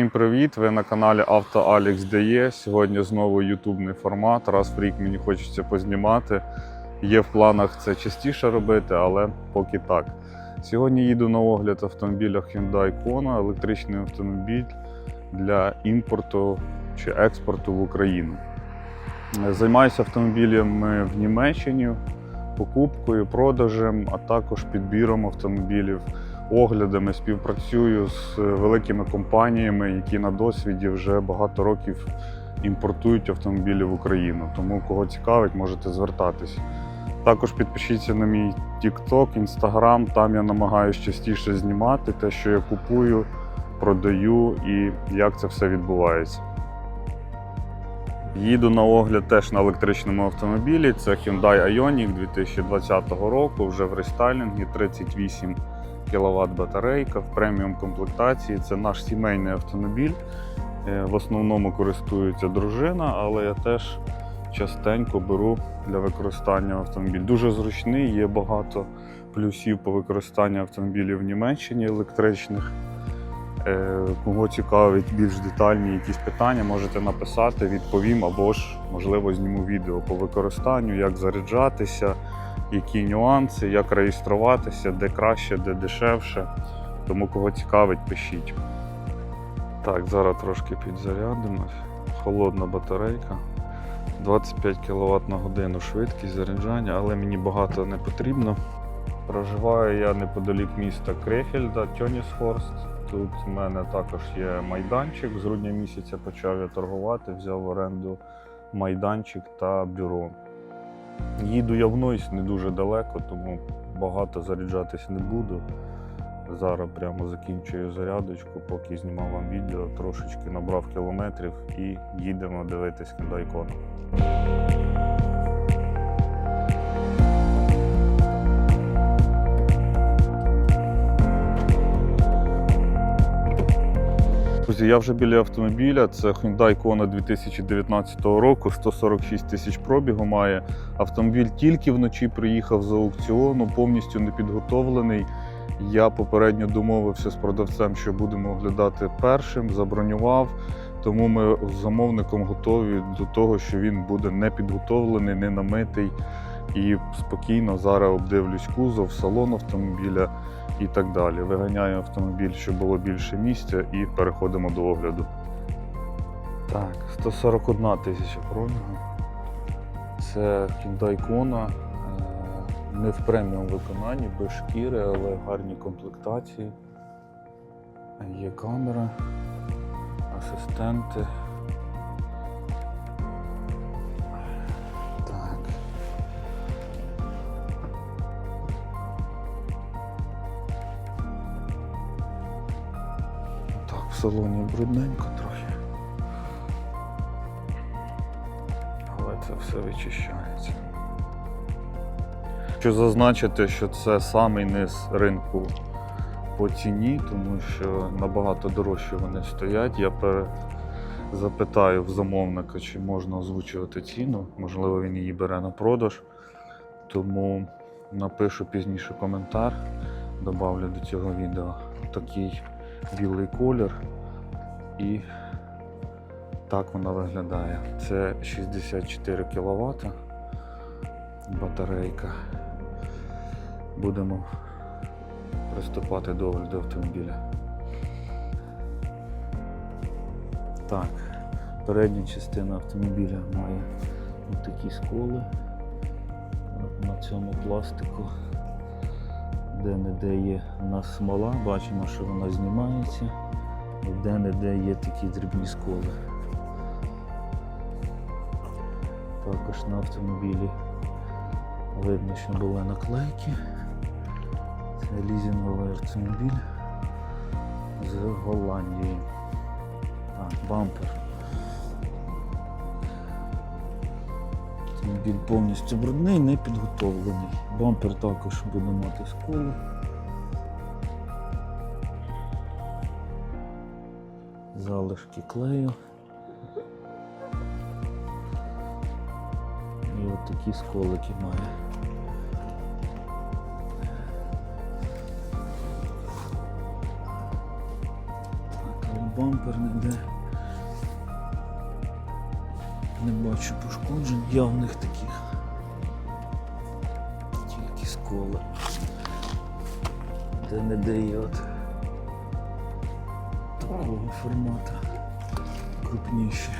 Всім привіт! Ви на каналі Авто Алікс DE. Сьогодні знову ютубний формат. Раз в рік мені хочеться познімати. Є в планах це частіше робити, але поки так. Сьогодні їду на огляд автомобіля Hyundai Kona, електричний автомобіль для імпорту чи експорту в Україну. Займаюся автомобілями в Німеччині, покупкою, продажем, а також підбіром автомобілів оглядами, співпрацюю з великими компаніями, які на досвіді вже багато років імпортують автомобілі в Україну. Тому кого цікавить, можете звертатись. Також підпишіться на мій TikTok, Instagram, там я намагаюся частіше знімати те, що я купую, продаю і як це все відбувається. Їду на огляд теж на електричному автомобілі. Це Hyundai Ioniq 2020 року, вже в рестайлінгі 38 кВт батарейка в преміум комплектації. Це наш сімейний автомобіль. Е, В основному користується дружина, але я теж частенько беру для використання автомобіль. Дуже зручний, є багато плюсів по використанню автомобілів в Німеччині електричних. Е, Кого цікавить більш детальні якісь питання, можете написати, відповім або ж, можливо, зніму відео по використанню, як заряджатися, які нюанси, як реєструватися, де краще, де дешевше. Тому кого цікавить, пишіть. Так, зараз трошки підзарядимось. Холодна батарейка. 25 кВт на годину швидкість заряджання, але мені багато не потрібно. Проживаю я неподалік міста Крефельда, Тьонісхорст. Тут в мене також є майданчик. З грудня місяця почав я торгувати, взяв в оренду майданчик та бюро. Їду я в не дуже далеко, тому багато заряджатись не буду. Зараз прямо закінчую зарядочку, поки знімав вам відео, трошечки набрав кілометрів і їдемо дивитись Hyundai Kona. Друзі, я вже біля автомобіля. Це Hyundai Kona 2019 року, 146 тисяч пробігу має. Автомобіль тільки вночі приїхав з аукціону, повністю не підготовлений. Я попередньо домовився з продавцем, що будемо оглядати першим, забронював. Тому ми з замовником готові до того, що він буде не підготовлений, не намитий. І спокійно зараз обдивлюсь кузов, салон автомобіля і так далі. Виганяю автомобіль, щоб було більше місця, і переходимо до огляду. Так, 141 тисяча пробігу. Це Hyundai Kona. е, Не в преміум виконанні, без шкіри, але гарні комплектації. Є камера, асистенти. Салоні брудненько трохи. Але це все вичищається. Хочу зазначити, що це самий низ ринку по ціні, тому що набагато дорожче вони стоять. Я запитаю в замовника, чи можна озвучувати ціну. Можливо, він її бере на продаж. Тому напишу пізніше коментар, добавлю до цього відео такий білий колір. І так вона виглядає. Це 64 кВт батарейка. Будемо приступати до огляду автомобіля. Так, передня частина автомобіля має такі сколи на цьому пластику. Де-не-де є у нас смола, бачимо, що вона знімається. Де-не-де є такі дрібні сколи. Також на автомобілі видно, що були наклейки. Це лізінговий автомобіль з Голландії. Так, бампер. Автомобіль повністю брудний, не підготовлений. Бампер також буде мати сколи. Залишки клею. І от такі сколики має. Так, бампер ніде. Не бачу пошкоджень явних таких. Тільки сколи. Де не от такого формату крупніші.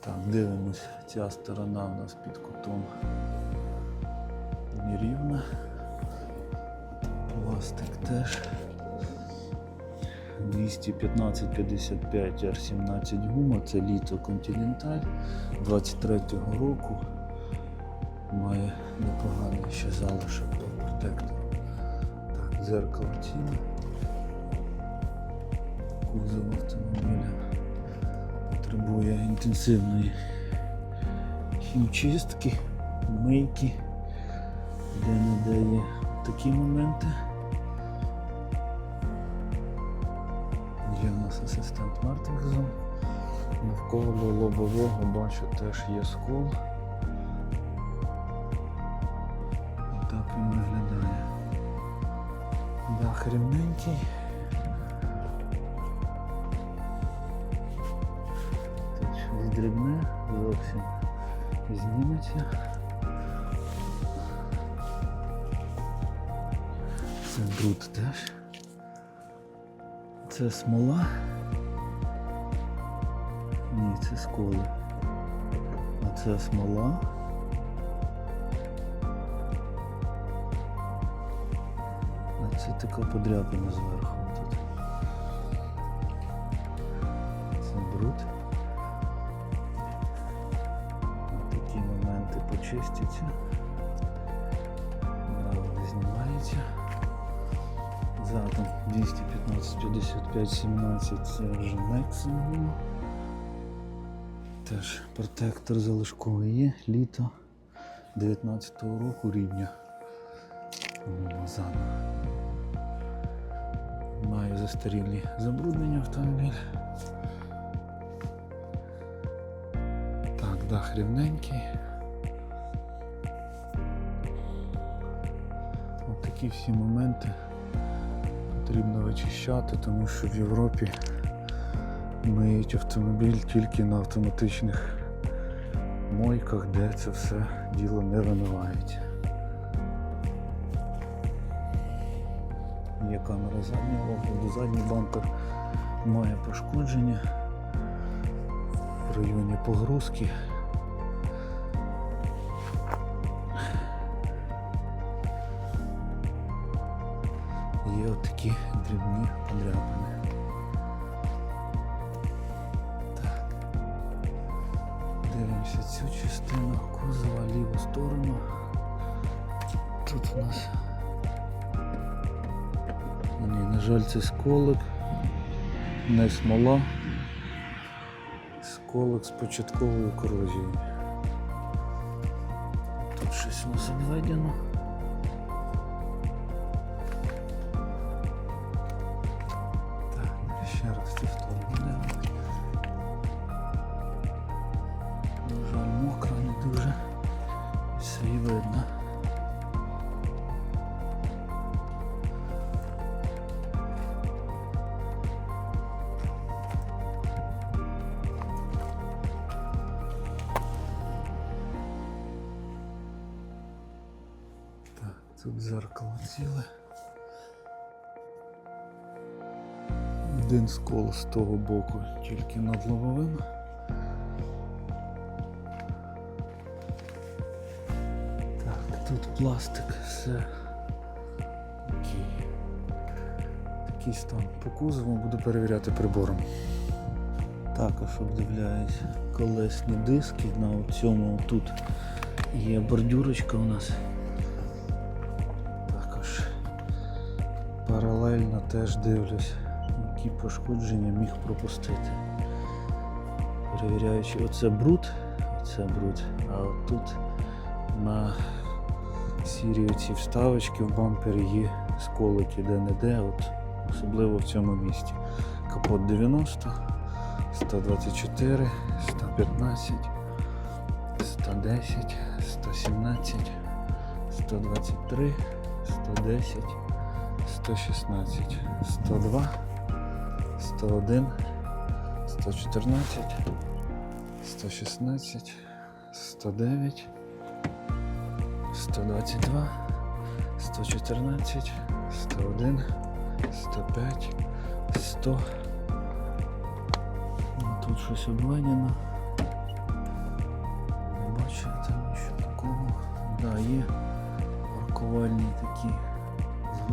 Так, дивимось, ця сторона у нас під кутом Пластик теж. 215-55 R17 гума, це літо Continental 23-го року. Має непоганий ще залишок до протектору. Так, дзеркало ціле. Кузов автомобіля потребує інтенсивної хімчистки, мийки, де не дає такі моменти. Навколо лобового бачу теж є скол. Так він виглядає. Дах рівненький. Тут щось дрібне, зовсім зніметься. Це бруд теж. Це смола. Це сколи. А це смола. А це така подряпина зверху тут. Це бруд. Такі моменти почистяться. Да, вони знімаються. Задом 215, 55, 17 це вже максимум. Теж протектор залишковий є, літо 19-го року рівня. Має застарілі забруднення автомобіль. Так, дах рівненький. От такі всі моменти потрібно вичищати, тому що в Європі миють автомобіль тільки на автоматичних мойках, де це все діло не вимивається. Є камера заднього огляду, задній бампер має пошкодження в районі погрузки. Є отакі дрібні подряпини. Цю частину кузова ліву сторону. Тут у нас ні, на жаль, це сколик, не смола. Сколик з початковою корозією. Тут щось у нас обведено. Тут зеркало ціле. Один скол з того боку, тільки над лобовим. Так, тут пластик, все. Такий стан по кузову буду перевіряти прибором. Також обдивляюсь колесні диски на цьому тут є бордюрочка у нас. Паралельно теж дивлюсь, які пошкодження міг пропустити. Перевіряючи, оце бруд, оце бруд, а от тут на сірі ці вставочки в бампері є сколики де-не-де, от, особливо в цьому місці. Капот 90, 124, 115, 110, 117, 123, 110, 116, 102, 101, 114, 116, 109, 122, 114, 101, 105, 100. Ну, Тут щось обладнано. Не бачу там нічого такого. Да, є паркувальні такі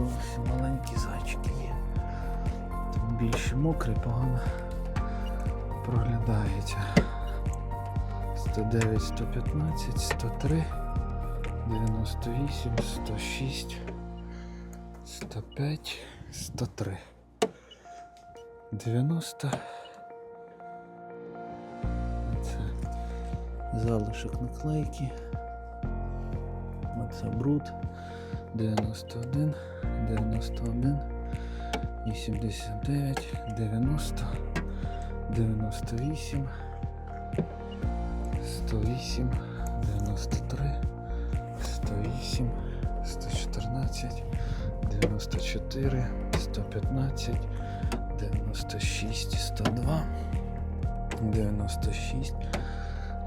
зовсім маленькі зайчики є. Там більше мокрий, погано проглядається. 109, 115, 103, 98, 106, 105, 103. 90. Це залишок наклейки. Оце бруд. 91, 91, 89, 90, 98, 108, 93, 108, 114, 94, 115, 96, 102, 96,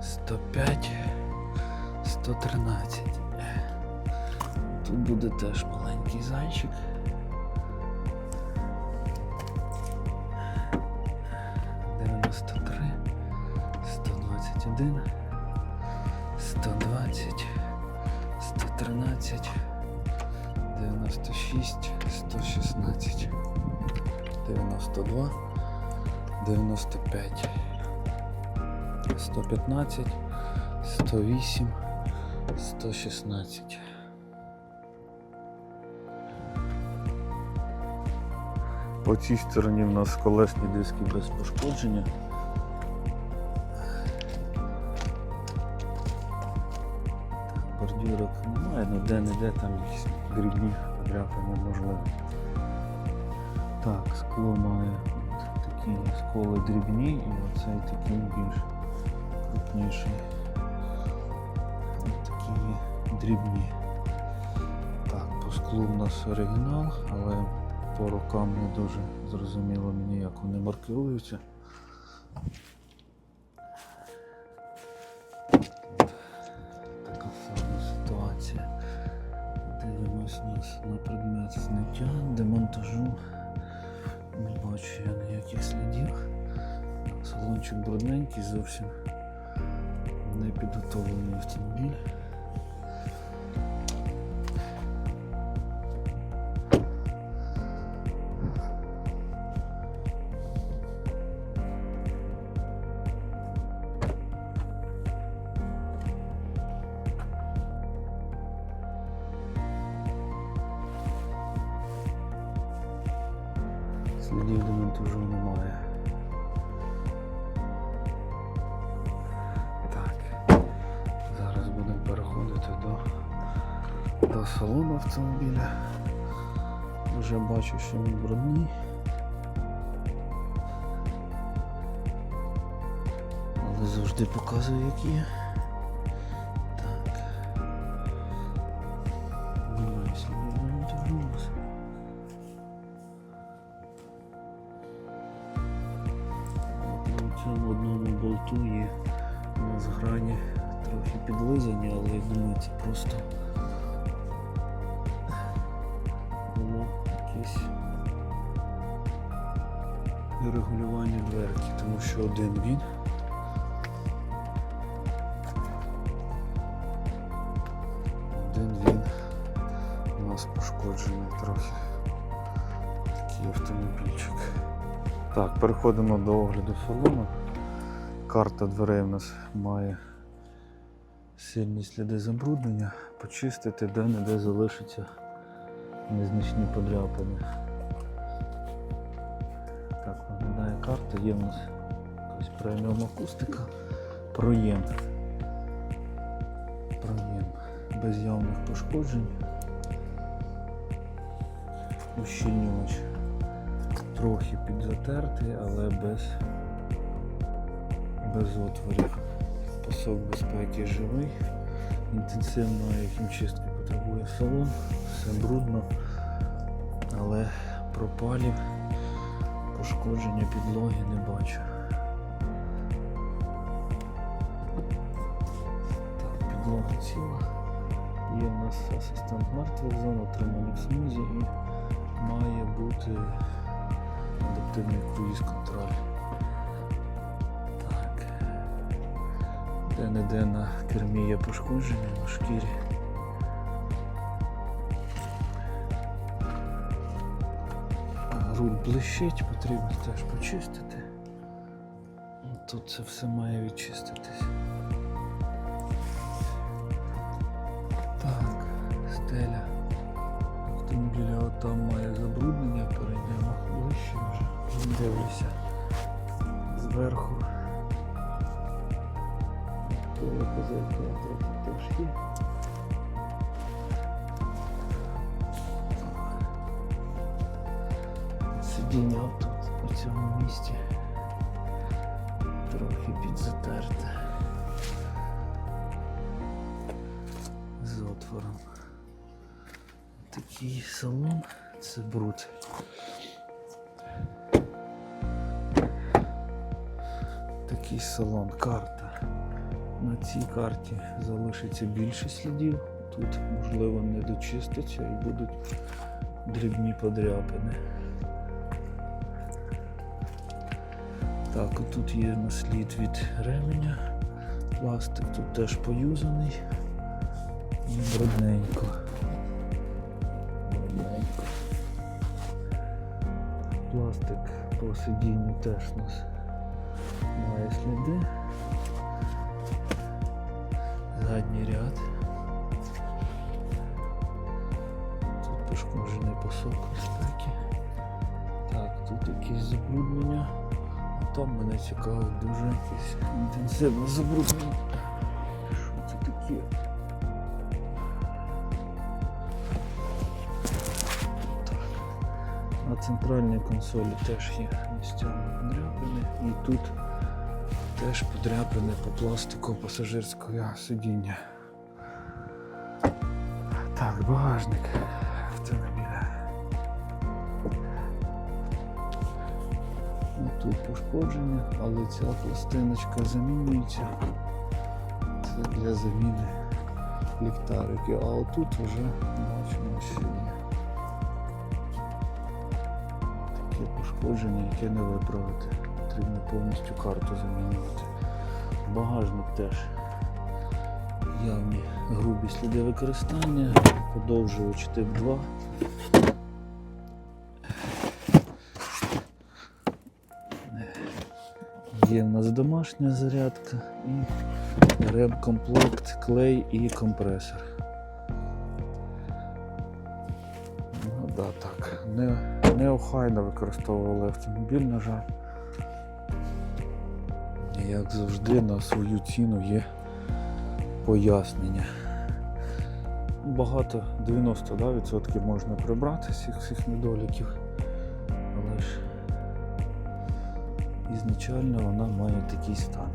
105, 113. Тут буде теж маленький зайчик. Дев'яносто сто двадцять один, сто двадцять, сто тринадцять, дев'яносто шість, сто шістнадцять, дев'яносто два, дев'яносто п'ять, сто п'ятнадцять, сто вісім, сто шістнадцять. По цій стороні в нас колесні диски без пошкодження. Бордюрок немає, ну де-не-де там якісь дрібні подряпини можливо. Так, скло має такі сколи дрібні і оцей такий більш крупніший. Такі дрібні. Так, по склу в нас оригінал, але по рукам не дуже зрозуміло мені, як вони маркируються. Слідів демонтажу немає. Так. Зараз будемо переходити до, до салону автомобіля. Вже бачу, що він брудний. Але завжди показую, як є. Цьому одному болту є у нас грані трохи підлизані, але я думаю, це просто було якесь регулювання дверки, тому що один він. Переходимо до огляду салону. Карта дверей у нас має Сильні сліди забруднення, почистити де-не-де залишаться незначні подряпини. Так виглядає карта, є в нас якась преміум акустика, проєм. Проєм без явних пошкоджень. Ущільнювач трохи підзатертий, але без, без отворів. Пасок безпеки живий. Інтенсивної хімчистки дивує салон, все брудно, але пропалів, пошкодження підлоги не бачу. Підлога ціла. Є у нас асистент мертвих зон, отримані в смузі і має бути адаптивний круїз контроль. Так. Де-не-де на кермі є пошкодження на шкірі. Руль блищить, потрібно теж почистити. Тут це все має відчиститись. Так, стеля автомобіля от там має Дивлюся зверху. Твоя позиція трохи теж є. Сидіння тут у цьому місці трохи підзатерте. З отвором. Такий салон це бруд. Такий салон, карта. На цій карті залишиться більше слідів. Тут, можливо, не дочиститься і будуть дрібні подряпини. Так, отут є наслід від ременя. Пластик тут теж поюзаний. Брудненько. Брудненько. Пластик по сидінню теж нас сліди. Задній ряд. Тут пошкоджений пасок безпеки. Так, тут якісь забруднення. А там мене цікавить дуже якесь інтенсивне забруднення. Що це таке? На центральній консолі теж є місцями подряпини. І тут теж подряпини по пластику пасажирського сидіння. Так, багажник автомобіля. Тут пошкодження, але ця пластиночка замінюється. Це для заміни ліхтариків. А отут вже бачимо, що є таке пошкодження, яке не виправити. Повністю карту замінювати. Багажник теж явні грубі сліди використання, подовжувач тип 2. Є в нас домашня зарядка і ремкомплект, клей і компресор. Ну да, так. Не, неохайно використовували автомобіль, на жаль. Як завжди, на свою ціну є пояснення. Багато 90 да, відсотків можна прибрати з цих всіх недоліків. Але ж ізначально вона має такий стан.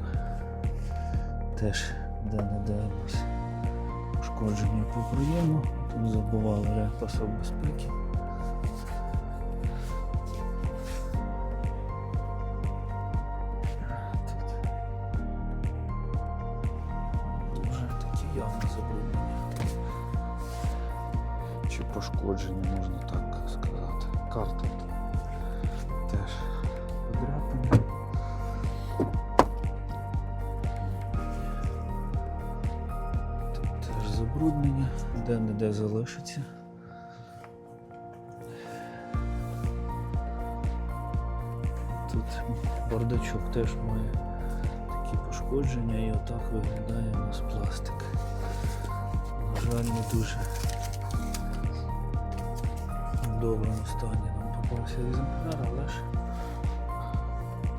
Теж де-не-де у пошкодження по проєму. Тут забували ряд безпеки. Де-не-де залишиться. Тут бардачок теж має такі пошкодження і отак виглядає у нас пластик. На жаль, не дуже в доброму стані нам попався екземпляр, але ж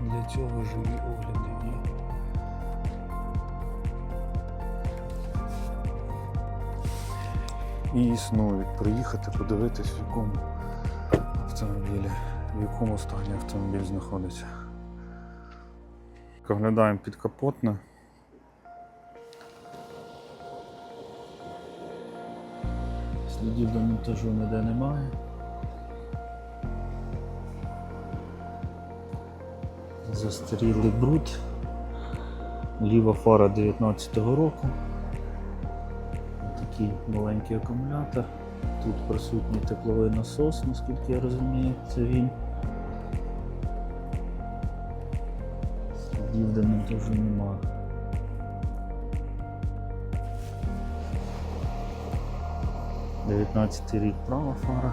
для цього живі огляди і існують. Приїхати, подивитись, в якому автомобілі, в якому стані автомобіль знаходиться. Оглядаємо підкапотне. Слідів до монтажу ніде немає. Застарілий бруд. Ліва фара 19-го року. Такий маленький акумулятор. Тут присутній тепловий насос, наскільки я розумію, це він. Слідів до монтажу немає. Дев'ятнадцятий рік права фара.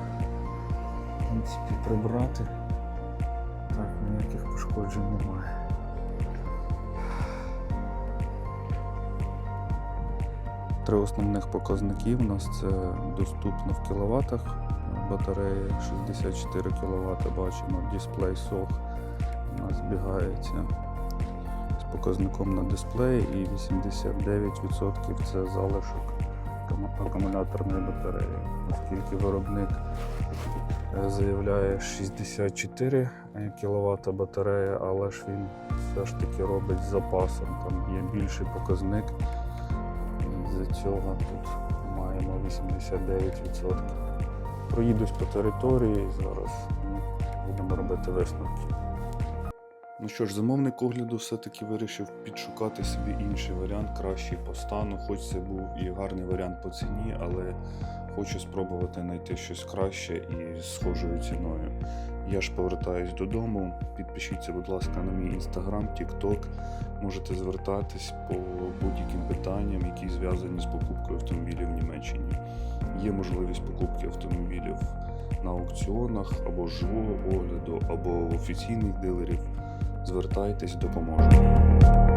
В принципі, прибрати. Так, ніяких пошкоджень немає. Три основних показники у нас це доступно в кіловатах. Батарея 64 кВт, бачимо, дисплей сох у нас збігається з показником на дисплеї і 89% це залишок акумуляторної батареї. Оскільки виробник е, заявляє 64 кВт батарея, але ж він все ж таки робить з запасом. Там є більший показник. І цього тут маємо 89%. Проїдусь по території зараз ну, будемо робити висновки. Ну що ж, замовник огляду все-таки вирішив підшукати собі інший варіант, кращий по стану. Хоч це був і гарний варіант по ціні, але хочу спробувати знайти щось краще і схожою ціною. Я ж повертаюсь додому. Підпишіться, будь ласка, на мій інстаграм, тікток. Можете звертатись по будь-яким питанням, які зв'язані з покупкою автомобілів в Німеччині. Є можливість покупки автомобілів на аукціонах або живого огляду, або в офіційних дилерів. Звертайтесь, допоможемо.